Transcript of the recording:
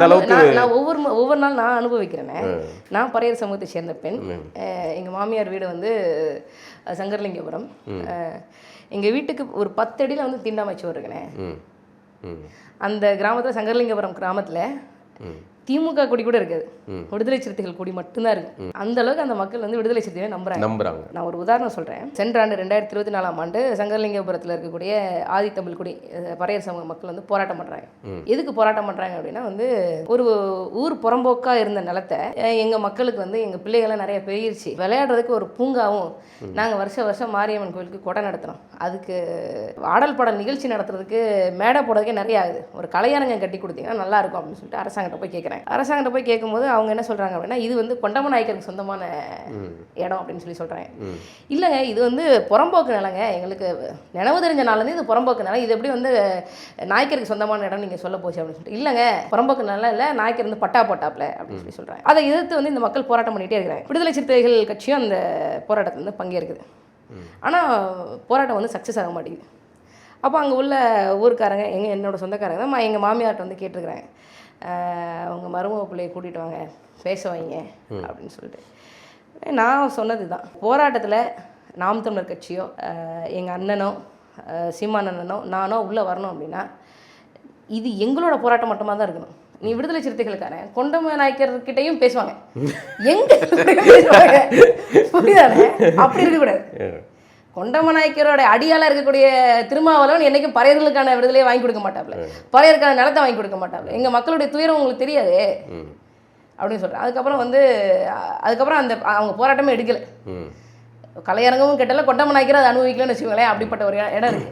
அந்த அளவுக்கு நான் ஒவ்வொரு ஒவ்வொரு நாள் நான் அனுபவிக்கிறேனே. நான் பறையர் சமூகத்தை சேர்ந்த பெண். அஹ் எங்க மாமியார் வீடு வந்து சங்கரலிங்கபுரம். அஹ், எங்க வீட்டுக்கு ஒரு பத்து அடியில வந்து தீண்டாமைச்சுவர் இருக்கனே. அந்த கிராமத்துல சங்கரலிங்கபுரம் கிராமத்துல திமுக கொடி கூட இருக்காது. விடுதலை சிறுத்தைகள் கொடி மட்டும்தான் இருக்கு. அந்த அளவுக்கு அந்த மக்கள் வந்து விடுதலை சிறுத்தைகளை நம்புறாங்க. நம்புறாங்க. நான் ஒரு உதாரணம் சொல்கிறேன் சென்ற ஆண்டு ரெண்டாயிரத்தி இருபத்தி நாலாம் ஆண்டு சங்கரலிங்கபுரத்தில் இருக்கக்கூடிய ஆதித்தமிழ் குடி அஹ், பறையர் சமூக மக்கள் வந்து போராட்டம் பண்ணுறாங்க எதுக்கு போராட்டம் பண்ணுறாங்க அப்படின்னா வந்து ஒரு ஊர் புறம்போக்கா இருந்த நிலத்தை எங்க மக்களுக்கு வந்து எங்க பிள்ளைகள்லாம் நிறைய பெருகிருச்சு விளையாடுறதுக்கு ஒரு பூங்காவும் நாங்க வருஷம் வருஷம் மாரியம்மன் கோயிலுக்கு கொடை நடத்துறோம். அதுக்கு ஆடல் பாடல் நிகழ்ச்சி நடத்துறதுக்கு மேடை போடுறதுக்கே நிறைய ஆகுது. ஒரு கலையரங்கம் கட்டி கொடுத்தீங்கன்னா நல்லா இருக்கும் அப்படின்னு சொல்லிட்டு அரசாங்கத்தை போய் கேட்குறேன். அரசாங்கத்தை போய் கேட்கும்போது அவங்க என்ன சொல்றாங்க அப்படின்னா இது வந்து கொண்டம நாயக்கருக்கு சொந்தமான இடம் அப்படின்னு சொல்லி சொல்றாங்க. இல்லைங்க இது வந்து புறம்போக்கு நிலங்க. எங்களுக்கு நினைவு தெரிஞ்ச நாள்லேருந்து இது புறம்போக்கு நிலம். இது எப்படி வந்து நாய்க்கருக்கு சொந்தமான இடம் நீங்கள் சொல்ல போச்சு அப்படின்னு சொல்லிட்டு இல்லைங்க புறம்போக்கு நிலம் இல்லை நாய்க்கர் வந்து பட்டா போட்டாப்ல அப்படின்னு சொல்லி சொல்கிறாங்க அதை எதிர்த்து வந்து இந்த மக்கள் போராட்டம் பண்ணிகிட்டே இருக்கிறாங்க. விடுதலை சிறுத்தைகள் கட்சியும் அந்த போராட்டத்தில் வந்து பங்கேற்குது. ஆனால் போராட்டம் வந்து சக்ஸஸ் ஆக மாட்டேங்குது. அப்போ அங்கே உள்ள ஊருக்காரங்க எங்கள் என்னோட சொந்தக்காரங்க தான் எங்கள் மாமியார்ட்ட வந்து கேட்டிருக்கிறாங்க. அவங்க மருமக பிள்ளையை கூட்டிகிட்டு வாங்க பேச வைங்க அப்படின்னு சொல்லிட்டு. நான் சொன்னது தான் போராட்டத்தில் நாம் தமிழர் கட்சியோ எங்கள் அண்ணனோ சீமான் அண்ணனோ நானோ உள்ளே வரணும் அப்படின்னா இது எங்களோட போராட்டம் மட்டுமா தான் இருக்கணும். நீ விடுதலை சிறுத்தைகளுக்காரன் கொண்டம நாய்க்கர்கிட்டையும் பேசுவாங்க. எங்க புரியுதானே? அப்படி இருக்கக்கூடாது. கொண்டம நாயக்கரோட அடியால இருக்கக்கூடிய திருமாவளவன் என்னைக்கும் பறையர்களுக்கான விடுதலையை வாங்கி கொடுக்க மாட்டாப்ல. பறையருக்கான நிலத்தை வாங்கி கொடுக்க மாட்டாப்ல. எங்க மக்களுடைய துயரம் உங்களுக்கு தெரியாதே? அப்படின்னு சொல்றேன். அதுக்கப்புறம் வந்து அதுக்கப்புறம் அந்த அவங்க போராட்டமே எடுக்கல. கலையரங்கமும் கெட்டல கொண்டம நாயக்கர் அதை அனுபவிக்கலன்னு வச்சுக்கோங்களேன் அப்படிப்பட்ட ஒரு இடம் இருக்கு.